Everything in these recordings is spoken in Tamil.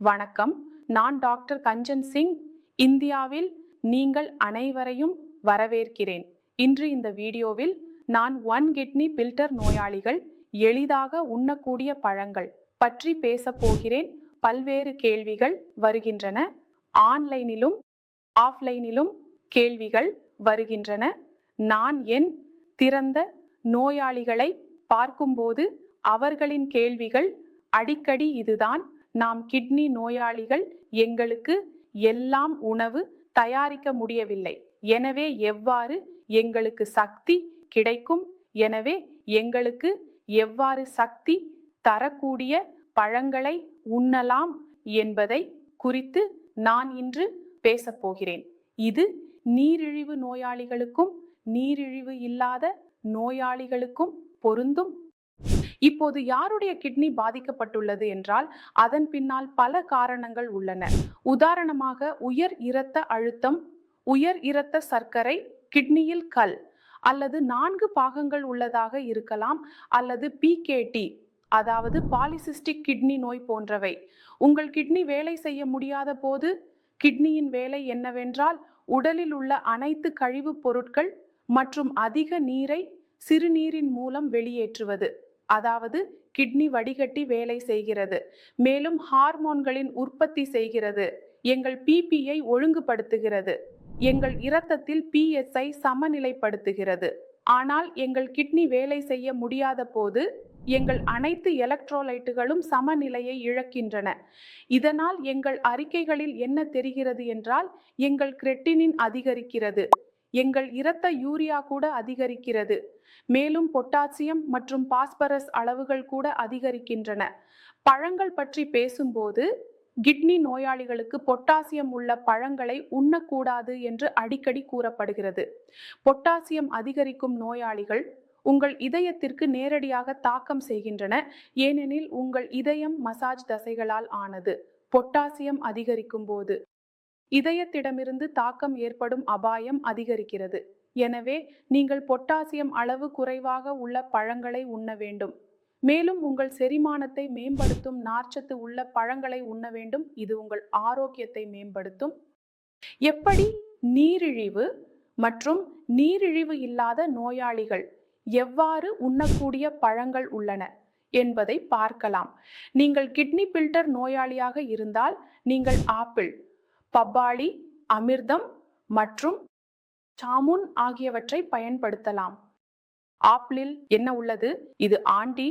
வணக்கம். நான் டாக்டர் கஞ்சன் சிங். இந்தியாவில் நீங்கள் அனைவரையும் வரவேற்கிறேன். இன்று இந்த வீடியோவில் நான் ஒன் கிட்னி பில்டர் நோயாளிகள் எளிதாக உண்ணக்கூடிய பழங்கள் பற்றி பேசப்போகிறேன் பல்வேறு கேள்விகள் வருகின்றன. ஆன்லைனிலும் ஆஃப்லைனிலும் கேள்விகள் வருகின்றன. நான் என் திறந்த நோயாளிகளை பார்க்கும்போது அவர்களின் கேள்விகள் அடிக்கடி இதுதான். நாம் கிட்னி நோயாளிகள் எங்களுக்கு எல்லாம் உணவு தயாரிக்க முடியவில்லை. எனவே எவ்வாறு எங்களுக்கு சக்தி கிடைக்கும்? எனவே எங்களுக்கு எவ்வாறு சக்தி தரக்கூடிய பழங்களை உண்ணலாம் என்பதை குறித்து நான் இன்று பேசப்போகிறேன் இது நீரிழிவு நோயாளிகளுக்கும் நீரிழிவு இல்லாத நோயாளிகளுக்கும் பொருந்தும் இப்போது யாருடைய கிட்னி பாதிக்கப்பட்டுள்ளது என்றால் அதன் பின்னால் பல காரணங்கள் உள்ளன. உதாரணமாக உயர் இரத்த அழுத்தம் உயர் இரத்த சர்க்கரை கிட்னியில் கல் அல்லது நான்கு பாகங்கள் உள்ளதாக இருக்கலாம் அல்லது பிகேடி அதாவது பாலிசிஸ்டிக் கிட்னி நோய் போன்றவை. உங்கள் கிட்னி வேலை செய்ய முடியாத போது கிட்னியின் வேலை என்னவென்றால் உடலில் உள்ள அனைத்து கழிவுப் பொருட்கள் மற்றும் அதிக நீரை சிறுநீரின் மூலம் வெளியேற்றுவது. அதாவது கிட்னி வடிகட்டி வேலை செய்கிறது. மேலும் ஹார்மோன்களின் உற்பத்தி செய்கிறது. எங்கள் பிபியை ஒழுங்குபடுத்துகிறது. எங்கள் இரத்தத்தில் பிஎஸ்ஐ சமநிலைப்படுத்துகிறது. ஆனால் எங்கள் கிட்னி வேலை செய்ய முடியாத போது எங்கள் அனைத்து எலக்ட்ரோலைட்டுகளும் சமநிலையை இழக்கின்றன. இதனால் எங்கள் அறிக்கைகளில் என்ன தெரிகிறது என்றால் எங்கள் கிரெட்டினின் அதிகரிக்கிறது. எங்கள் இரத்த யூரியா கூட அதிகரிக்கிறது. மேலும் பொட்டாசியம் மற்றும் பாஸ்பரஸ் அளவுகள் கூட அதிகரிக்கின்றன. பழங்கள் பற்றி பேசும்போது கிட்னி நோயாளிகளுக்கு பொட்டாசியம் உள்ள பழங்களை உண்ணக்கூடாது என்று அடிக்கடி கூறப்படுகிறது. பொட்டாசியம் அதிகரிக்கும் நோயாளிகள் உங்கள் இதயத்திற்கு நேரடியாக தாக்கம் செய்கின்றன ஏனெனில் உங்கள் இதயம் மசாஜ் தசைகளால் ஆனது. பொட்டாசியம் அதிகரிக்கும் போது இதயத்திடமிருந்து தாக்கம் ஏற்படும் அபாயம் அதிகரிக்கிறது. எனவே நீங்கள் பொட்டாசியம் அளவு குறைவாக உள்ள பழங்களை உண்ண வேண்டும். மேலும் உங்கள் செரிமானத்தை மேம்படுத்தும் நார்ச்சத்து உள்ள பழங்களை உண்ண வேண்டும். இது உங்கள் ஆரோக்கியத்தை மேம்படுத்தும். எப்படி? நீரிழிவு மற்றும் நீரிழிவு இல்லாத நோயாளிகள் எவ்வாறு உண்ணக்கூடிய பழங்கள் உள்ளன என்பதை பார்க்கலாம். நீங்கள் கிட்னி பில்டர் நோயாளியாக இருந்தால் நீங்கள் ஆப்பிள் பப்பாளி அமிர்தம் மற்றும் சாமுன் ஆகியவற்றை பயன்படுத்தலாம். ஆப்பிளில் என்ன உள்ளது? இது ஆண்டி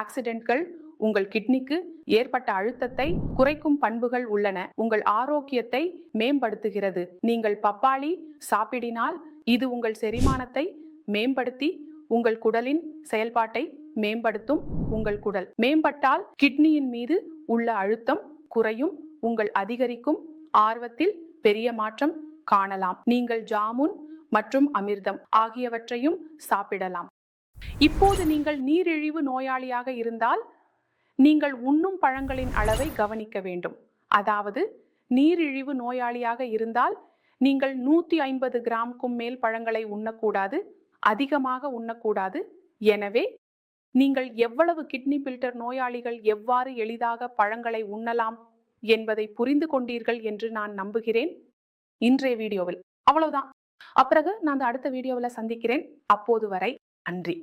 ஆக்சிடென்ட்கள். உங்கள் கிட்னிக்கு ஏற்பட்ட அழுத்தத்தை குறைக்கும் பண்புகள் உள்ளன. உங்கள் ஆரோக்கியத்தை மேம்படுத்துகிறது. நீங்கள் பப்பாளி சாப்பிடினால் இது உங்கள் செரிமானத்தை மேம்படுத்தி உங்கள் குடலின் செயல்பாட்டை மேம்படுத்தும் உங்கள் குடல். மேம்பட்டால் கிட்னியின் மீது உள்ள அழுத்தம் குறையும் உங்கள் அதிகரிக்கும் ஆர்வத்தில் பெரிய மாற்றம் காணலாம். நீங்கள் ஜாமுன் மற்றும் அமிர்தம் ஆகியவற்றையும் சாப்பிடலாம். இப்போது நீங்கள் நீரிழிவு நோயாளியாக இருந்தால் நீங்கள் உண்ணும் பழங்களின் அளவை கவனிக்க வேண்டும். அதாவது நீரிழிவு நோயாளியாக இருந்தால் நீங்கள் நூற்றி ஐம்பது கிராம்க்கும் மேல் பழங்களை உண்ணக்கூடாது அதிகமாக உண்ணக்கூடாது. எனவே நீங்கள் எவ்வளவு கிட்னி பில்டர் நோயாளிகள் எவ்வாறு எளிதாக பழங்களை உண்ணலாம் என்பதை புரிந்து கொண்டீர்கள் என்று நான் நம்புகிறேன். இன்றைய வீடியோவில். அவ்வளவுதான். அப்பிறகு நான் அடுத்த வீடியோவில் சந்திக்கிறேன். அப்போது வரை நன்றி.